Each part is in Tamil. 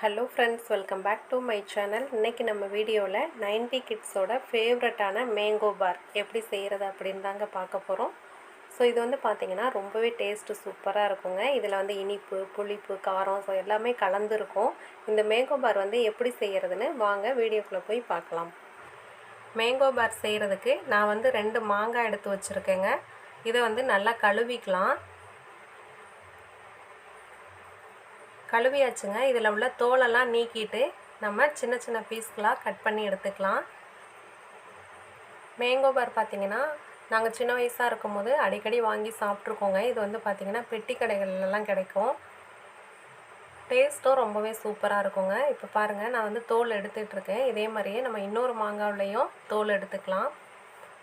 Hello friends welcome back to my channel இன்றைக்கி நம்ம வீடியோவில் 90 கிட்ஸோட ஃபேவரட்டான மேங்கோ பார் எப்படி செய்கிறது அப்படின்னு தாங்க பார்க்க போகிறோம் ஸோ இது வந்து பார்த்திங்கன்னா ரொம்பவே டேஸ்ட்டு சூப்பராக இருக்குங்க. இதில் வந்து இனிப்பு புளிப்பு காரம் ஸோ எல்லாமே கலந்துருக்கும். இந்த மேங்கோ பார் வந்து எப்படி செய்கிறதுன்னு வாங்க வீடியோக்குள்ளே போய் பார்க்கலாம். மேங்கோ பார் செய்கிறதுக்கு நான் வந்து ரெண்டு மாங்காய் எடுத்து வச்சுருக்கேங்க. இதை வந்து நல்லா கழுவிக்கலாம். கழுவியாச்சுங்க. இதில் உள்ள தோலெல்லாம் நீக்கிட்டு நம்ம சின்ன சின்ன பீஸ்களாக கட் பண்ணி எடுத்துக்கலாம். மேங்கோ பார் பார்த்திங்கன்னா நாங்கள் சின்ன வயசாக இருக்கும்போது அடிக்கடி வாங்கி சாப்பிட்ருக்கோங்க இது வந்து பார்த்திங்கன்னா பெட்டி கடைகள்லாம் கிடைக்கும். டேஸ்ட்டும் ரொம்பவே சூப்பராக இருக்குங்க. இப்போ பாருங்கள் நான் வந்து தோல் எடுத்துகிட்ருக்கேன் இதே மாதிரியே நம்ம இன்னொரு மாங்காவிலையும் தோல் எடுத்துக்கலாம்.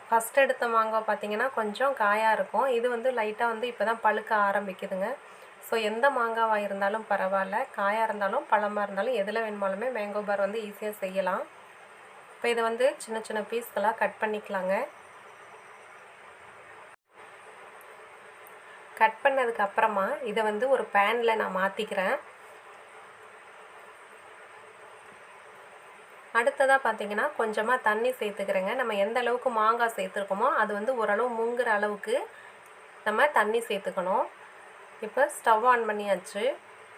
ஃபஸ்ட் எடுத்த மாங்காய் பார்த்திங்கன்னா கொஞ்சம் காயாக இருக்கும். இது வந்து லைட்டாக வந்து இப்போ தான் பழுக்க ஆரம்பிக்குதுங்க. ஸோ எந்த மாங்காவாக இருந்தாலும் பரவாயில்ல. காயாக இருந்தாலும் பழமாக இருந்தாலும் எதில் வேணுமாலுமே மேங்கோ பார் வந்து ஈஸியாக செய்யலாம். இப்போ இதை வந்து சின்ன சின்ன பீஸ்களாக கட் பண்ணிக்கலாங்க. கட் பண்ணதுக்கு அப்புறமா இதை வந்து ஒரு பேனில் நான் மாற்றிக்கிறேன் அடுத்ததாக பார்த்தீங்கன்னா கொஞ்சமாக தண்ணி சேர்த்துக்கிறேங்க. நம்ம எந்த அளவுக்கு மாங்காய் சேர்த்துருக்கோமோ அது வந்து ஓரளவு மூங்குற அளவுக்கு நம்ம தண்ணி சேர்த்துக்கணும். இப்போ ஸ்டவ் ஆன் பண்ணியாச்சு.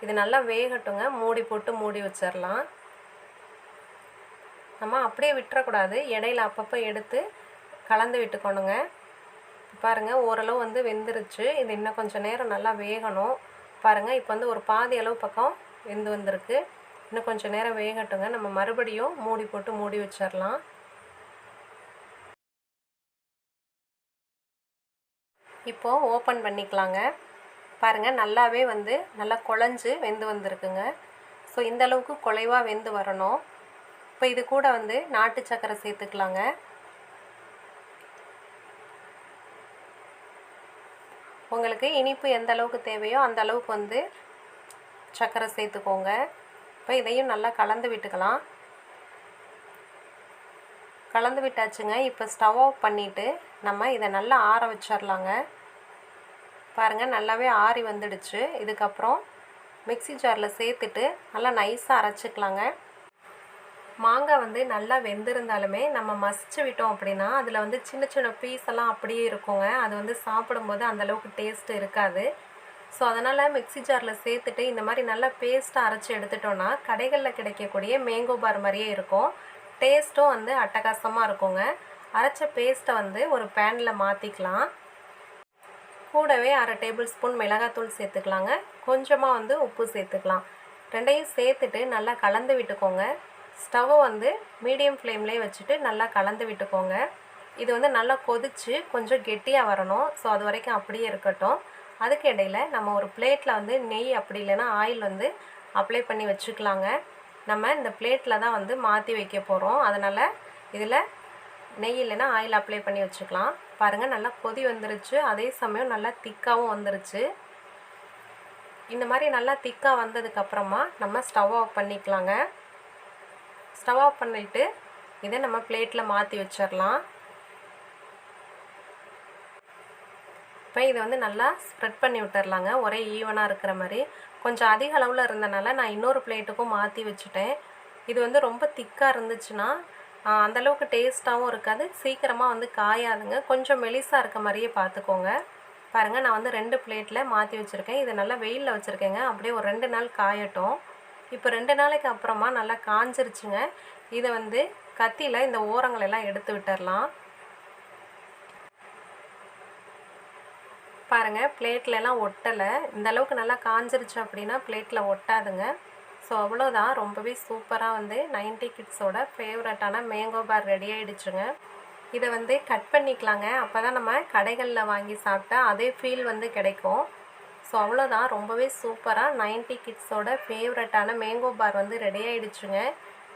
இது நல்லா வேகட்டுங்க. மூடி போட்டு மூடி வச்சிடலாம் நம்ம அப்படியே விட்டுறக்கூடாது. இடையில அப்பப்போ எடுத்து கலந்து விட்டுக்கணுங்க. பாருங்கள் ஓரளவு வந்து வெந்துருச்சு. இது இன்னும் கொஞ்சம் நேரம் நல்லா வேகணும். பாருங்கள் இப்போ வந்து ஒரு பாதி அளவு பக்கம் வெந்து வந்திருக்கு. இன்னும் கொஞ்சம் நேரம் வேகட்டுங்க. நம்ம மறுபடியும் மூடி போட்டு மூடி வச்சிடலாம் இப்போது ஓப்பன் பண்ணிக்கலாங்க. பாருங்கள் நல்லாவே வந்து நல்லா குழஞ்சு வெந்து வந்திருக்குங்க. ஸோ இந்த அளவுக்கு குலைவாக வெந்து வரணும். இப்போ இது கூட வந்து நாட்டு சக்கரை சேர்த்துக்கலாங்க. உங்களுக்கு இனிப்பு எந்த அளவுக்கு தேவையோ அந்த அளவுக்கு வந்து சர்க்கரை சேர்த்துக்கோங்க. இப்போ இதையும் நல்லா கலந்து விட்டுக்கலாம். கலந்து விட்டாச்சுங்க. இப்போ ஸ்டவ் ஆஃப் பண்ணிவிட்டு நம்ம இதை நல்லா ஆற வச்சிடலாங்க பாருங்கள் நல்லாவே ஆறி வந்துடுச்சு. இதுக்கப்புறம் மிக்சி ஜாரில் சேர்த்துட்டு நல்லா நைஸாக அரைச்சிக்கலாங்க. மாங்காய் வந்து நல்லா வெந்திருந்தாலுமே நம்ம மசிச்சு விட்டோம் அப்படின்னா அதில் வந்து சின்ன சின்ன பீஸ் எல்லாம் அப்படியே இருக்குங்க. அது வந்து சாப்பிடும்போது அந்தளவுக்கு டேஸ்ட் இருக்காது. ஸோ அதனால் மிக்சி ஜாரில் சேர்த்துட்டு இந்த மாதிரி நல்லா பேஸ்ட்டாக அரைச்சி எடுத்துட்டோன்னா கடைகளில் கிடைக்கக்கூடிய மேங்கோ பார் மாதிரியே இருக்கும். டேஸ்ட்டும் வந்து அட்டகாசமாக இருக்குங்க. அரைச்ச பேஸ்ட்டை வந்து ஒரு பேனில் மாற்றிக்கலாம் கூடவே அரை டேபிள் ஸ்பூன் மிளகாத்தூள் சேர்த்துக்கலாங்க. கொஞ்சமாக வந்து உப்பு சேர்த்துக்கலாம். ரெண்டையும் சேர்த்துட்டு நல்லா கலந்து விட்டுக்கோங்க. ஸ்டவ்வை வந்து மீடியம் ஃப்ளேம்லேயே வச்சுட்டு நல்லா கலந்து விட்டுக்கோங்க. இது வந்து நல்லா கொதித்து கொஞ்சம் கெட்டியாக வரணும். ஸோ அது வரைக்கும் அப்படியே இருக்கட்டும். அதுக்கு இடையில் நம்ம ஒரு பிளேட்டில் வந்து நெய் அப்படி இல்லைன்னா ஆயில் வந்து அப்ளை பண்ணி வச்சுக்கலாங்க. நம்ம இந்த பிளேட்டில் தான் வந்து மாற்றி வைக்க போகிறோம் அதனால் இதில் நெய் இல்லைன்னா ஆயில் அப்ளை பண்ணி வச்சுக்கலாம். பாருங்கள் நல்லா கொதி வந்துருச்சு. அதே சமயம் நல்லா திக்காகவும் வந்துருச்சு. இந்த மாதிரி நல்லா திக்காக வந்ததுக்கப்புறமா நம்ம ஸ்டவ் ஆஃப் பண்ணிக்கலாங்க. ஸ்டவ் ஆஃப் பண்ணிவிட்டு இதை நம்ம பிளேட்டில் மாற்றி வச்சிடலாம் இப்போ இதை வந்து நல்லா ஸ்ப்ரெட் பண்ணி விட்டுறலாங்க ஒரே ஈவனாக இருக்கிற மாதிரி. கொஞ்சம் அதிக அளவில் இருந்தனால நான் இன்னொரு பிளேட்டுக்கும் மாற்றி வச்சுட்டேன். இது வந்து ரொம்ப திக்காக இருந்துச்சுன்னா அந்தளவுக்கு டேஸ்ட்டாகவும் இருக்காது. சீக்கிரமாக வந்து காயாதுங்க. கொஞ்சம் மெலிசாக இருக்க மாதிரியே பார்த்துக்கோங்க பாருங்கள் நான் வந்து ரெண்டு பிளேட்டில் மாற்றி வச்சுருக்கேன். இதை நல்லா வெயிலில் வச்சுருக்கேங்க. அப்படியே ஒரு ரெண்டு நாள் காயட்டும். இப்போ ரெண்டு நாளைக்கு அப்புறமா நல்லா காஞ்சிருச்சுங்க. இதை வந்து கத்தியில் இந்த ஓரங்களெல்லாம் எடுத்து விட்டுடலாம் பாருங்கள் பிளேட்லலாம் ஒட்டலை. இந்தளவுக்கு நல்லா காஞ்சிருச்சு அப்படின்னா பிளேட்டில் ஒட்டாதுங்க. ஸோ அவ்வளோதான் ரொம்பவே சூப்பராக வந்து நைன்டி கிட்ஸோட ஃபேவரட்டான மேங்கோ பார் ரெடி ஆகிடுச்சுங்க இதை வந்து கட் பண்ணிக்கலாங்க. அப்போ தான் நம்ம கடைகளில் வாங்கி சாப்பிட்டா அதே ஃபீல் வந்து கிடைக்கும். ஸோ அவ்வளோதான் ரொம்பவே சூப்பராக நைன்டி கிட்ஸோட ஃபேவரட்டான மேங்கோ பார் வந்து ரெடி ஆகிடுச்சுங்க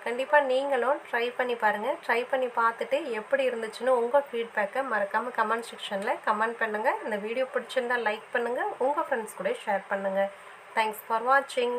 கண்டிப்பாக நீங்களும் ட்ரை பண்ணி பாருங்கள் ட்ரை பண்ணி பார்த்துட்டு எப்படி இருந்துச்சுன்னு உங்கள் ஃபீட்பேக்கை மறக்காமல் கமெண்ட் செக்ஷனில் கமெண்ட் பண்ணுங்கள் இந்த வீடியோ பிடிச்சிருந்தால் லைக் பண்ணுங்கள் உங்கள் ஃப்ரெண்ட்ஸ் கூட ஷேர் பண்ணுங்கள் தேங்க்ஸ் ஃபார் வாட்சிங்